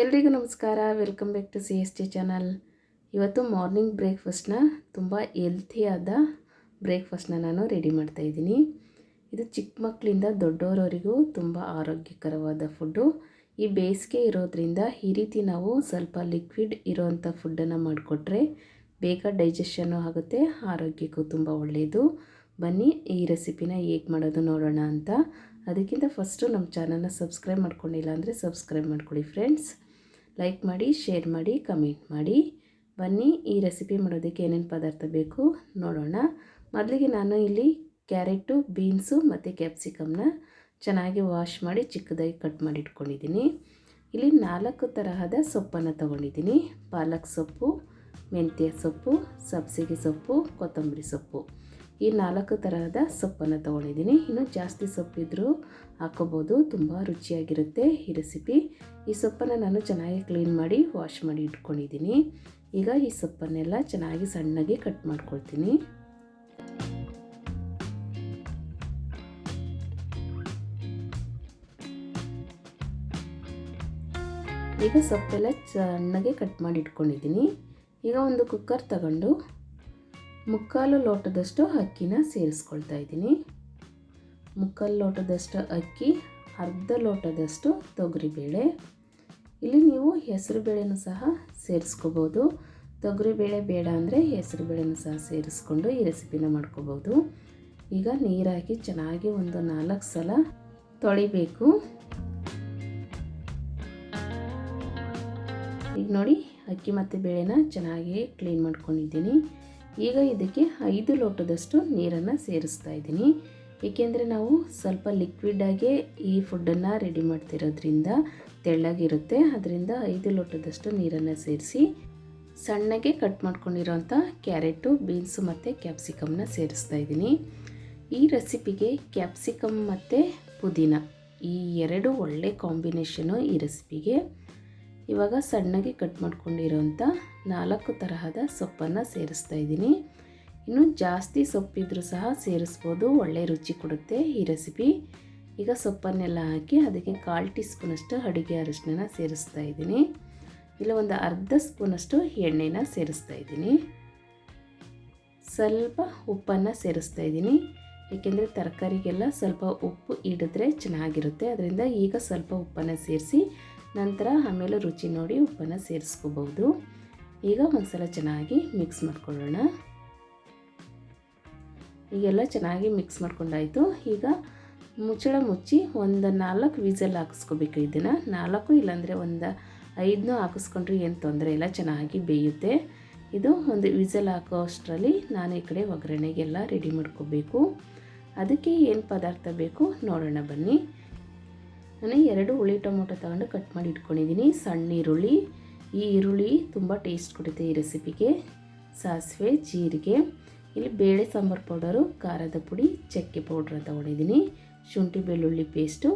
ಎಲ್ರಿಗೂ ನಮಸ್ಕಾರ. Welcome back to C S T channel ಇವತ್ತು ಮಾರ್ನಿಂಗ್ ಬ್ರೇಕ್ಫಾಸ್ಟ್ನ ತುಂಬ ಹೆಲ್ತಿಯಾದ ಬ್ರೇಕ್ಫಾಸ್ಟ್ನ ನಾನು ರೆಡಿ ಮಾಡ್ತಾ ಇದ್ದೀನಿ. ಇದು ಚಿಕ್ಕ ಮಕ್ಕಳಿಂದ ದೊಡ್ಡವರವರಿಗೂ ತುಂಬ ಆರೋಗ್ಯಕರವಾದ ಫುಡ್ಡು ಈ ಬೇಸಿಗೆ ಇರೋದ್ರಿಂದ ಈ ರೀತಿ ನಾವು ಸ್ವಲ್ಪ ಲಿಕ್ವಿಡ್ ಇರೋವಂಥ ಫುಡ್ಡನ್ನು ಮಾಡಿಕೊಟ್ರೆ ಬೇಗ ಡೈಜೆಷನ್ನು ಆಗುತ್ತೆ, ಆರೋಗ್ಯಕ್ಕೂ ತುಂಬ ಒಳ್ಳೆಯದು ಬನ್ನಿ ಈ ರೆಸಿಪಿನ ಹೇಗೆ ಮಾಡೋದು ನೋಡೋಣ ಅಂತ. ಅದಕ್ಕಿಂತ ಫಸ್ಟು ನಮ್ಮ ಚಾನಲ್ನ ಸಬ್ಸ್ಕ್ರೈಬ್ ಮಾಡ್ಕೊಂಡಿಲ್ಲ ಅಂದರೆ ಸಬ್ಸ್ಕ್ರೈಬ್ ಮಾಡ್ಕೊಳ್ಳಿ ಫ್ರೆಂಡ್ಸ್ ಲೈಕ್ ಮಾಡಿ ಶೇರ್ ಮಾಡಿ ಕಮೆಂಟ್ ಮಾಡಿ. ಬನ್ನಿ, ಈ ರೆಸಿಪಿ ಮಾಡೋದಕ್ಕೆ ಏನೇನು ಪದಾರ್ಥ ಬೇಕು ನೋಡೋಣ. ಮೊದಲಿಗೆ ನಾನು ಇಲ್ಲಿ ಕ್ಯಾರೆಟು ಬೀನ್ಸು ಮತ್ತು ಕ್ಯಾಪ್ಸಿಕಮ್ನ ಚೆನ್ನಾಗಿ ವಾಶ್ ಮಾಡಿ ಚಿಕ್ಕದಾಗಿ ಕಟ್ ಮಾಡಿ ಇಟ್ಕೊಂಡಿದ್ದೀನಿ. ಇಲ್ಲಿ ನಾಲ್ಕು ತರಹದ ಸೊಪ್ಪನ್ನು ತೊಗೊಂಡಿದ್ದೀನಿ. ಪಾಲಕ್ ಸೊಪ್ಪು, ಮೆಂತ್ಯ ಸೊಪ್ಪು, ಸಬ್ಸಿಗೆ ಸೊಪ್ಪು, ಕೊತ್ತಂಬರಿ ಸೊಪ್ಪು. ಈ ನಾಲ್ಕು ತರಹದ ಸೊಪ್ಪನ್ನು ತೊಗೊಂಡಿದ್ದೀನಿ. ಇನ್ನು ಜಾಸ್ತಿ ಸೊಪ್ಪಿದ್ರೂ ಹಾಕೋಬೋದು. ತುಂಬ ರುಚಿಯಾಗಿರುತ್ತೆ ಈ ರೆಸಿಪಿ. ಈ ಸೊಪ್ಪನ್ನು ನಾನು ಚೆನ್ನಾಗಿ ಕ್ಲೀನ್ ಮಾಡಿ, ವಾಶ್ ಮಾಡಿ ಇಟ್ಕೊಂಡಿದ್ದೀನಿ. ಈಗ ಈ ಸೊಪ್ಪನ್ನೆಲ್ಲ ಚೆನ್ನಾಗಿ ಸಣ್ಣಗೆ ಕಟ್ ಮಾಡ್ಕೊಳ್ತೀನಿ. ಈಗ ಸೊಪ್ಪೆಲ್ಲ ಸಣ್ಣಗೆ ಕಟ್ ಮಾಡಿ ಇಟ್ಕೊಂಡಿದ್ದೀನಿ. ಈಗ ಒಂದು ಕುಕ್ಕರ್ ತಗೊಂಡು ಮುಕ್ಕಾಲು ಲೋಟದಷ್ಟು ಅಕ್ಕಿನ ಸೇರಿಸ್ಕೊಳ್ತಾ ಇದ್ದೀನಿ. ಮುಕ್ಕಾಲು ಲೋಟದಷ್ಟು ಅಕ್ಕಿ, ಅರ್ಧ ಲೋಟದಷ್ಟು ತೊಗರಿಬೇಳೆ. ಇಲ್ಲಿ ನೀವು ಹೆಸರುಬೇಳೆನೂ ಸಹ ಸೇರಿಸ್ಕೋಬೋದು. ತೊಗರಿಬೇಳೆ ಬೇಡ ಅಂದರೆ ಹೆಸರುಬೇಳೆನೂ ಸಹ ಸೇರಿಸ್ಕೊಂಡು ಈ ರೆಸಿಪಿನ ಮಾಡ್ಕೋಬೋದು. ಈಗ ನೀರಾಗಿ ಚೆನ್ನಾಗಿ ಒಂದು ನಾಲ್ಕು ಸಲ ತೊಳಿಬೇಕು. ಈಗ ನೋಡಿ, ಅಕ್ಕಿ ಮತ್ತು ಬೇಳೆನ ಚೆನ್ನಾಗಿ ಕ್ಲೀನ್ ಮಾಡ್ಕೊಂಡಿದ್ದೀನಿ. ಈಗ ಇದಕ್ಕೆ ಐದು ಲೋಟದಷ್ಟು ನೀರನ್ನು ಸೇರಿಸ್ತಾ ಇದ್ದೀನಿ. ಏಕೆಂದರೆ ನಾವು ಸ್ವಲ್ಪ ಲಿಕ್ವಿಡಾಗೆ ಈ ಫುಡ್ಡನ್ನು ರೆಡಿ ಮಾಡ್ತಿರೋದ್ರಿಂದ ತೆಳ್ಳಗಿರುತ್ತೆ. ಅದರಿಂದ ಐದು ಲೋಟದಷ್ಟು ನೀರನ್ನು ಸೇರಿಸಿ ಸಣ್ಣಗೆ ಕಟ್ ಮಾಡ್ಕೊಂಡಿರೋಂಥ ಕ್ಯಾರೆಟು, ಬೀನ್ಸು ಮತ್ತು ಕ್ಯಾಪ್ಸಿಕಮ್ನ ಸೇರಿಸ್ತಾ ಇದ್ದೀನಿ. ಈ ರೆಸಿಪಿಗೆ ಕ್ಯಾಪ್ಸಿಕಮ್ ಮತ್ತು ಪುದೀನ ಈ ಎರಡು ಒಳ್ಳೆ ಕಾಂಬಿನೇಷನು ಈ ರೆಸಿಪಿಗೆ ಇವಾಗ ಸಣ್ಣಗೆ ಕಟ್ ಮಾಡ್ಕೊಂಡಿರೋಂಥ ನಾಲ್ಕು ತರಹದ ಸೊಪ್ಪನ್ನು ಸೇರಿಸ್ತಾ ಇದ್ದೀನಿ. ಇನ್ನು ಜಾಸ್ತಿ ಸೊಪ್ಪಿದ್ರೂ ಸಹ ಸೇರಿಸ್ಬೋದು, ಒಳ್ಳೆ ರುಚಿ ಕೊಡುತ್ತೆ ಈ ರೆಸಿಪಿ. ಈಗ ಸೊಪ್ಪನ್ನೆಲ್ಲ ಹಾಕಿ ಅದಕ್ಕೆ ಕಾಲು ಟೀ ಸ್ಪೂನಷ್ಟು ಅಡುಗೆ ಅರಿಶಿನ ಸೇರಿಸ್ತಾ ಇದ್ದೀನಿ. ಇಲ್ಲ ಒಂದು ಅರ್ಧ ಸ್ಪೂನಷ್ಟು ಎಣ್ಣೆನ ಸೇರಿಸ್ತಾ ಇದ್ದೀನಿ. ಸ್ವಲ್ಪ ಉಪ್ಪನ್ನು ಸೇರಿಸ್ತಾ ಇದ್ದೀನಿ. ಏಕೆಂದರೆ ತರಕಾರಿಗೆಲ್ಲ ಸ್ವಲ್ಪ ಉಪ್ಪು ಇಡಿದ್ರೆ ಚೆನ್ನಾಗಿರುತ್ತೆ. ಅದರಿಂದ ಈಗ ಸ್ವಲ್ಪ ಉಪ್ಪನ್ನು ಸೇರಿಸಿ ನಂತರ ಆಮೇಲೆ ರುಚಿ ನೋಡಿ ಉಪ್ಪನ್ನು ಸೇರಿಸ್ಕೋಬಹುದು. ಈಗ ಒಂದ್ಸಲ ಚೆನ್ನಾಗಿ ಮಿಕ್ಸ್ ಮಾಡ್ಕೊಳ್ಳೋಣ. ಈಗೆಲ್ಲ ಚೆನ್ನಾಗಿ ಮಿಕ್ಸ್ ಮಾಡ್ಕೊಂಡಾಯಿತು. ಈಗ ಮುಚ್ಚಳ ಮುಚ್ಚಿ ಒಂದು ನಾಲ್ಕು ವಿಸಲ್ ಹಾಕಿಸ್ಕೋಬೇಕು ಇದನ್ನು. ನಾಲ್ಕು ಇಲ್ಲಾಂದರೆ ಒಂದು ಐದನ್ನೂ ಹಾಕಿಸ್ಕೊಂಡ್ರೆ ಏನು ತೊಂದರೆ ಇಲ್ಲ, ಚೆನ್ನಾಗಿ ಬೇಯುತ್ತೆ. ಇದು ಒಂದು ವಿಸಲ್ ಹಾಕೋ ಅಷ್ಟರಲ್ಲಿ ನಾನು ಈ ಕಡೆ ಒಗ್ಗರಣೆಗೆಲ್ಲ ರೆಡಿ ಮಾಡ್ಕೋಬೇಕು. ಅದಕ್ಕೆ ಏನು ಪದಾರ್ಥ ಬೇಕು ನೋಡೋಣ ಬನ್ನಿ. ನಾನು ಎರಡು ಹುಳಿ ಟೊಮೊಟೊ ತಗೊಂಡು ಕಟ್ ಮಾಡಿ ಇಟ್ಕೊಂಡಿದ್ದೀನಿ. ಸಣ್ಣ ಈರುಳ್ಳಿ, ಈ ಈರುಳ್ಳಿ ತುಂಬ ಟೇಸ್ಟ್ ಕೊಡುತ್ತೆ ಈ ರೆಸಿಪಿಗೆ ಸಾಸಿವೆ, ಜೀರಿಗೆ, ಇಲ್ಲಿ ಬೇಳೆ ಸಾಂಬಾರು ಪೌಡರು, ಖಾರದ ಪುಡಿ, ಚಕ್ಕೆ ಪೌಡ್ರ್ ತೊಗೊಂಡಿದ್ದೀನಿ. ಶುಂಠಿ ಬೆಳ್ಳುಳ್ಳಿ ಪೇಸ್ಟು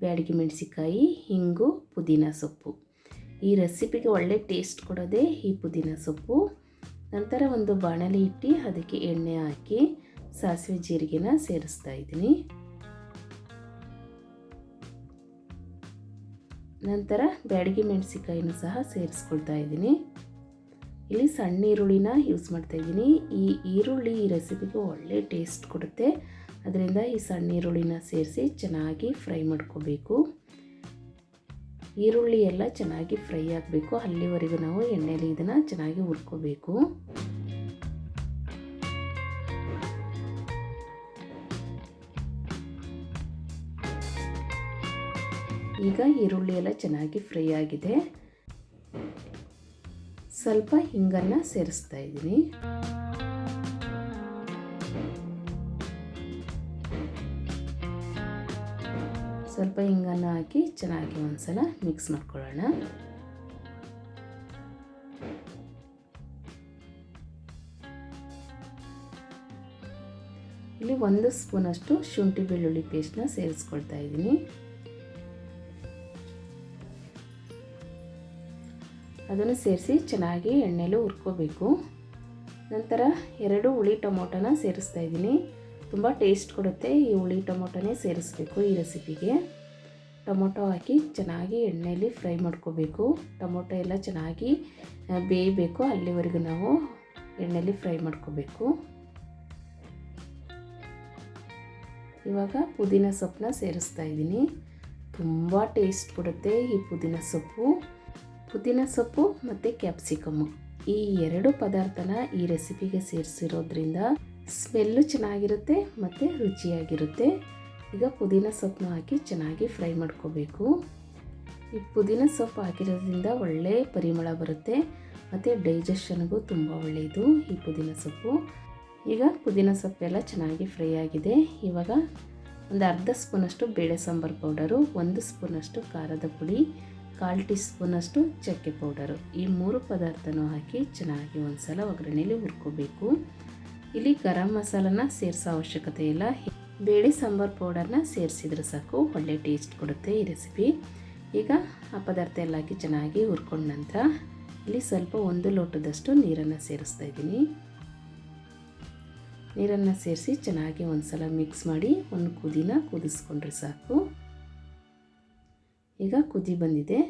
ಬ್ಯಾಡಿಗೆ ಮೆಣಸಿಕಾಯಿ ಹಿಂಗು, ಪುದೀನ ಸೊಪ್ಪು. ಈ ರೆಸಿಪಿಗೆ ಒಳ್ಳೆ ಟೇಸ್ಟ್ ಕೊಡೋದೇ ಈ ಪುದೀನ ಸೊಪ್ಪು. ನಂತರ ಒಂದು ಬಾಣಲಿ ಇಟ್ಟು ಅದಕ್ಕೆ ಎಣ್ಣೆ ಹಾಕಿ ಸಾಸಿವೆ, ಜೀರಿಗೆನ ಸೇರಿಸ್ತಾ ಇದ್ದೀನಿ. ನಂತರ ಬ್ಯಾಡಗಿ ಮೆಣಸಿಕಾಯಿನೂ ಸಹ ಸೇರಿಸ್ಕೊಳ್ತಾ ಇದ್ದೀನಿ. ಇಲ್ಲಿ ಸಣ್ಣ ಈರುಳ್ಳಿನ ಯೂಸ್ ಮಾಡ್ತಾ ಇದ್ದೀನಿ. ಈ ಈರುಳ್ಳಿ ಈ ರೆಸಿಪಿಗೆ ಒಳ್ಳೆ ಟೇಸ್ಟ್ ಕೊಡುತ್ತೆ. ಅದರಿಂದ ಈ ಸಣ್ಣ ಈರುಳ್ಳಿನ ಸೇರಿಸಿ ಚೆನ್ನಾಗಿ ಫ್ರೈ ಮಾಡ್ಕೋಬೇಕು. ಈರುಳ್ಳಿ ಎಲ್ಲ ಚೆನ್ನಾಗಿ ಫ್ರೈ ಆಗಬೇಕು. ಅಲ್ಲಿವರೆಗೂ ನಾವು ಎಣ್ಣೆಯಲ್ಲಿ ಇದನ್ನು ಚೆನ್ನಾಗಿ ಹುರ್ಕೋಬೇಕು. ಈಗ ಈರುಳ್ಳಿ ಎಲ್ಲ ಚೆನ್ನಾಗಿ ಫ್ರೈ ಆಗಿದೆ. ಸ್ವಲ್ಪ ಹಿಂಗನ್ನು ಸೇರಿಸ್ತಾ ಇದ್ದೀನಿ. ಸ್ವಲ್ಪ ಹಿಂಗನ್ನು ಹಾಕಿ ಚೆನ್ನಾಗಿ ಒಂದ್ಸಲ ಮಿಕ್ಸ್ ಮಾಡ್ಕೊಳ್ಳೋಣ. ಇಲ್ಲಿ ಒಂದು ಸ್ಪೂನಷ್ಟು ಶುಂಠಿ ಬೆಳ್ಳುಳ್ಳಿ ಪೇಸ್ಟ್ನ ಸೇರಿಸ್ಕೊಳ್ತಾ ಇದ್ದೀನಿ. ಅದನ್ನು ಸೇರಿಸಿ ಚೆನ್ನಾಗಿ ಎಣ್ಣೆಲಿ ಹುರ್ಕೋಬೇಕು. ನಂತರ ಎರಡು ಹುಳಿ ಟೊಮೊಟೊನ ಸೇರಿಸ್ತಾ ಇದ್ದೀನಿ. ತುಂಬ ಟೇಸ್ಟ್ ಕೊಡುತ್ತೆ ಈ ಹುಳಿ ಟೊಮೊಟೊನೇ ಸೇರಿಸ್ಬೇಕು ಈ ರೆಸಿಪಿಗೆ. ಟೊಮೊಟೊ ಹಾಕಿ ಚೆನ್ನಾಗಿ ಎಣ್ಣೆಯಲ್ಲಿ ಫ್ರೈ ಮಾಡ್ಕೋಬೇಕು. ಟೊಮೊಟೊ ಎಲ್ಲ ಚೆನ್ನಾಗಿ ಬೇಯಬೇಕು. ಅಲ್ಲಿವರೆಗೂ ನಾವು ಎಣ್ಣೆಯಲ್ಲಿ ಫ್ರೈ ಮಾಡ್ಕೋಬೇಕು. ಇವಾಗ ಪುದೀನ ಸೊಪ್ಪನ್ನ ಸೇರಿಸ್ತಾ ಇದ್ದೀನಿ. ತುಂಬ ಟೇಸ್ಟ್ ಕೊಡುತ್ತೆ ಈ ಪುದೀನ ಸೊಪ್ಪು. ಪುದೀನ ಸೊಪ್ಪು ಮತ್ತು ಕ್ಯಾಪ್ಸಿಕಮ್ಮು ಈ ಎರಡು ಪದಾರ್ಥನ ಈ ರೆಸಿಪಿಗೆ ಸೇರಿಸಿರೋದ್ರಿಂದ ಸ್ಮೆಲ್ಲು ಚೆನ್ನಾಗಿರುತ್ತೆ ಮತ್ತು ರುಚಿಯಾಗಿರುತ್ತೆ. ಈಗ ಪುದೀನ ಸೊಪ್ಪನ್ನು ಹಾಕಿ ಚೆನ್ನಾಗಿ ಫ್ರೈ ಮಾಡ್ಕೋಬೇಕು. ಈ ಪುದೀನ ಸೊಪ್ಪು ಹಾಕಿರೋದ್ರಿಂದ ಒಳ್ಳೆ ಪರಿಮಳ ಬರುತ್ತೆ ಮತ್ತು ಡೈಜೆಷನ್ಗೂ ತುಂಬ ಒಳ್ಳೆಯದು ಈ ಪುದೀನ ಸೊಪ್ಪು. ಈಗ ಪುದೀನ ಸೊಪ್ಪೆಲ್ಲ ಚೆನ್ನಾಗಿ ಫ್ರೈ ಆಗಿದೆ. ಇವಾಗ ಒಂದು ಅರ್ಧ ಸ್ಪೂನಷ್ಟು ಬೇಳೆ ಸಾಂಬಾರು ಪೌಡರು, ಒಂದು ಸ್ಪೂನಷ್ಟು ಖಾರದ ಪುಡಿ ಕಾಲು ಟೀ ಸ್ಪೂನಷ್ಟು ಚಕ್ಕೆ ಪೌಡರು. ಈ ಮೂರು ಪದಾರ್ಥನೂ ಹಾಕಿ ಚೆನ್ನಾಗಿ ಒಂದ್ಸಲ ಒಗ್ಗರಣೆಯಲ್ಲಿ ಹುರ್ಕೋಬೇಕು. ಇಲ್ಲಿ ಗರಂ ಮಸಾಲನ ಸೇರಿಸೋ ಅವಶ್ಯಕತೆ ಇಲ್ಲ. ಬೇಳೆ ಸಾಂಬಾರು ಪೌಡರ್ನ ಸೇರಿಸಿದ್ರೆ ಸಾಕು, ಒಳ್ಳೆ ಟೇಸ್ಟ್ ಕೊಡುತ್ತೆ ಈ ರೆಸಿಪಿ. ಈಗ ಆ ಪದಾರ್ಥ ಎಲ್ಲ ಹಾಕಿ ಚೆನ್ನಾಗಿ ಹುರ್ಕೊಂಡ ನಂತರ ಇಲ್ಲಿ ಸ್ವಲ್ಪ ಒಂದು ಲೋಟದಷ್ಟು ನೀರನ್ನು ಸೇರಿಸ್ತಾ ಇದ್ದೀನಿ. ನೀರನ್ನು ಸೇರಿಸಿ ಚೆನ್ನಾಗಿ ಒಂದು ಸಲ ಮಿಕ್ಸ್ ಮಾಡಿ ಒಂದು ಕುದಿನ ಕುದಿಸ್ಕೊಂಡ್ರೆ ಸಾಕು. ಈಗ ಕುದಿ ಬಂದಿದೆ.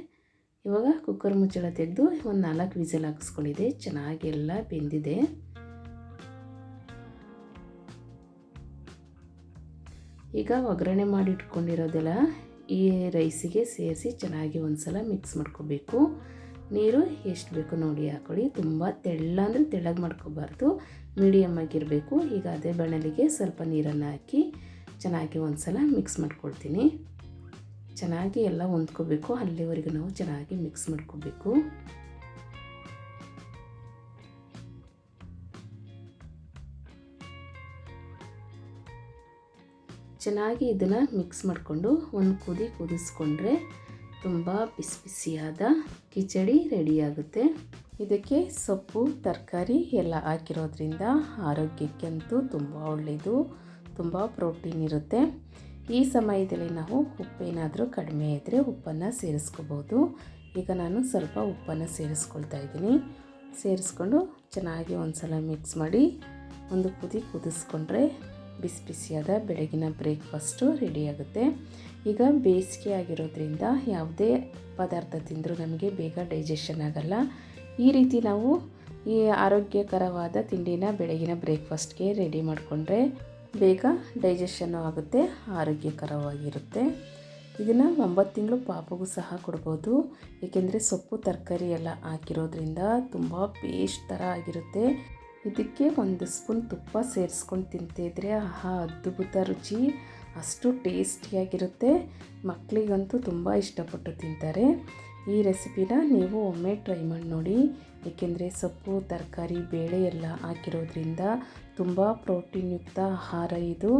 ಇವಾಗ ಕುಕ್ಕರ್ ಮುಚ್ಚಳ ತೆಗೆದು ಒಂದು ನಾಲ್ಕು ವಿಸಲ್ ಹಾಕಿಸ್ಕೊಂಡಿದೆ. ಚೆನ್ನಾಗೆಲ್ಲ ಬೆಂದಿದೆ. ಈಗ ಒಗ್ಗರಣೆ ಮಾಡಿ ಇಟ್ಕೊಂಡಿರೋದೆಲ್ಲ ಈ ರೈಸಿಗೆ ಸೇರಿಸಿ ಚೆನ್ನಾಗಿ ಒಂದು ಸಲ ಮಿಕ್ಸ್ ಮಾಡ್ಕೋಬೇಕು. ನೀರು ಎಷ್ಟು ಬೇಕು ನೋಡಿ ಹಾಕೊಳ್ಳಿ. ತುಂಬ ತೆಳ್ಳ ಅಂದರೆ ತೆಳ್ಳಗೆ ಮಾಡ್ಕೋಬಾರ್ದು. ಮೀಡಿಯಮ್ ಆಗಿರಬೇಕು. ಈಗ ಅದೇ ಬಾಣಲಿಗೆ ಸ್ವಲ್ಪ ನೀರನ್ನು ಹಾಕಿ ಚೆನ್ನಾಗಿ ಒಂದು ಸಲ ಮಿಕ್ಸ್ ಮಾಡ್ಕೊಳ್ತೀನಿ. ಚೆನ್ನಾಗಿ ಎಲ್ಲ ಹೊಂದ್ಕೋಬೇಕು. ಅಲ್ಲಿವರೆಗೂ ನಾವು ಚೆನ್ನಾಗಿ ಮಿಕ್ಸ್ ಮಾಡ್ಕೋಬೇಕು. ಚೆನ್ನಾಗಿ ಇದನ್ನು ಮಿಕ್ಸ್ ಮಾಡಿಕೊಂಡು ಒಂದು ಕುದಿ ಕುದಿಸ್ಕೊಂಡ್ರೆ ತುಂಬ ಬಿಸಿ ಬಿಸಿಯಾದ ಕಿಚಡಿ ರೆಡಿಯಾಗುತ್ತೆ ಇದಕ್ಕೆ ಸೊಪ್ಪು, ತರಕಾರಿ ಎಲ್ಲ ಹಾಕಿರೋದ್ರಿಂದ ಆರೋಗ್ಯಕ್ಕಂತೂ ತುಂಬ ಒಳ್ಳೆಯದು ತುಂಬ ಪ್ರೋಟೀನ್ ಇರುತ್ತೆ. ಈ ಸಮಯದಲ್ಲಿ ನಾವು ಉಪ್ಪೇನಾದರೂ ಕಡಿಮೆ ಇದ್ದರೆ ಉಪ್ಪನ್ನು ಸೇರಿಸ್ಕೋಬೋದು. ಈಗ ನಾನು ಸ್ವಲ್ಪ ಉಪ್ಪನ್ನು ಸೇರಿಸ್ಕೊಳ್ತಾ ಇದ್ದೀನಿ. ಸೇರಿಸ್ಕೊಂಡು ಚೆನ್ನಾಗಿ ಒಂದು ಸಲ ಮಿಕ್ಸ್ ಮಾಡಿ ಒಂದು ಕುದಿ ಕುದಿಸ್ಕೊಂಡ್ರೆ ಬಿಸಿ ಬಿಸಿಯಾದ ಬೆಳಗಿನ ಬ್ರೇಕ್ಫಾಸ್ಟು ರೆಡಿಯಾಗುತ್ತೆ ಈಗ ಬೇಸಿಗೆ ಆಗಿರೋದ್ರಿಂದ ಯಾವುದೇ ಪದಾರ್ಥ ತಿಂದರೂ ನಮಗೆ ಬೇಗ ಡೈಜೆಷನ್ ಆಗಲ್ಲ. ಈ ರೀತಿ ನಾವು ಈ ಆರೋಗ್ಯಕರವಾದ ತಿಂಡಿನ ಬೆಳಗಿನ ಬ್ರೇಕ್ಫಾಸ್ಟ್ಗೆ ರೆಡಿ ಮಾಡಿಕೊಂಡ್ರೆ ಬೇಗ ಡೈಜೆಷನ್ನು ಆಗುತ್ತೆ, ಆರೋಗ್ಯಕರವಾಗಿರುತ್ತೆ. ಇದನ್ನು ಒಂಬತ್ತು ತಿಂಗಳು ಪಾಪಗೂ ಸಹ ಕೊಡ್ಬೋದು. ಏಕೆಂದರೆ ಸೊಪ್ಪು, ತರಕಾರಿ ಎಲ್ಲ ಹಾಕಿರೋದ್ರಿಂದ ತುಂಬ ಪೇಸ್ಟ್ ಥರ ಆಗಿರುತ್ತೆ. ಇದಕ್ಕೆ ಒಂದು ಸ್ಪೂನ್ ತುಪ್ಪ ಸೇರಿಸ್ಕೊಂಡು ತಿಂತಿದ್ರೆ ಆಹಾ, ಅದ್ಭುತ ರುಚಿ. ಅಷ್ಟು ಟೇಸ್ಟಿಯಾಗಿರುತ್ತೆ ಮಕ್ಕಳಿಗಂತೂ ತುಂಬ ಇಷ್ಟಪಟ್ಟು ತಿಂತಾರೆ. ಈ ರೆಸಿಪಿನ ನೀವು ಒಮ್ಮೆ ಟ್ರೈ ಮಾಡಿ ನೋಡಿ. ಏಕೆಂದರೆ ಸೊಪ್ಪು, ತರಕಾರಿ, ಬೇಳೆ ಎಲ್ಲ ಹಾಕಿರೋದ್ರಿಂದ ತುಂಬ ಪ್ರೋಟೀನ್ಯುಕ್ತ ಆಹಾರ ಇದು.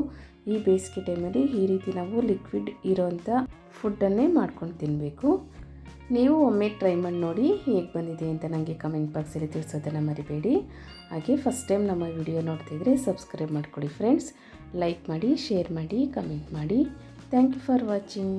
ಈ ಬೇಸಿಗೆ ಟೈಮಲ್ಲಿ ಈ ರೀತಿ ನಾವು ಲಿಕ್ವಿಡ್ ಇರೋಂಥ ಫುಡ್ಡನ್ನೇ ಮಾಡ್ಕೊಂಡು ತಿನ್ನಬೇಕು ನೀವು ಒಮ್ಮೆ ಟ್ರೈ ಮಾಡಿ ನೋಡಿ ಹೇಗೆ ಬಂದಿದೆ ಅಂತ ನನಗೆ ಕಮೆಂಟ್ ಬಾಕ್ಸಲ್ಲಿ ತಿಳಿಸೋದನ್ನು ಮರಿಬೇಡಿ. ಹಾಗೆ ಫಸ್ಟ್ ಟೈಮ್ ನಮ್ಮ ವಿಡಿಯೋ ನೋಡ್ತಿದ್ರೆ ಸಬ್ಸ್ಕ್ರೈಬ್ ಮಾಡ್ಕೊಳ್ಳಿ ಫ್ರೆಂಡ್ಸ್. ಲೈಕ್ ಮಾಡಿ, ಶೇರ್ ಮಾಡಿ, ಕಮೆಂಟ್ ಮಾಡಿ. Thank you for watching.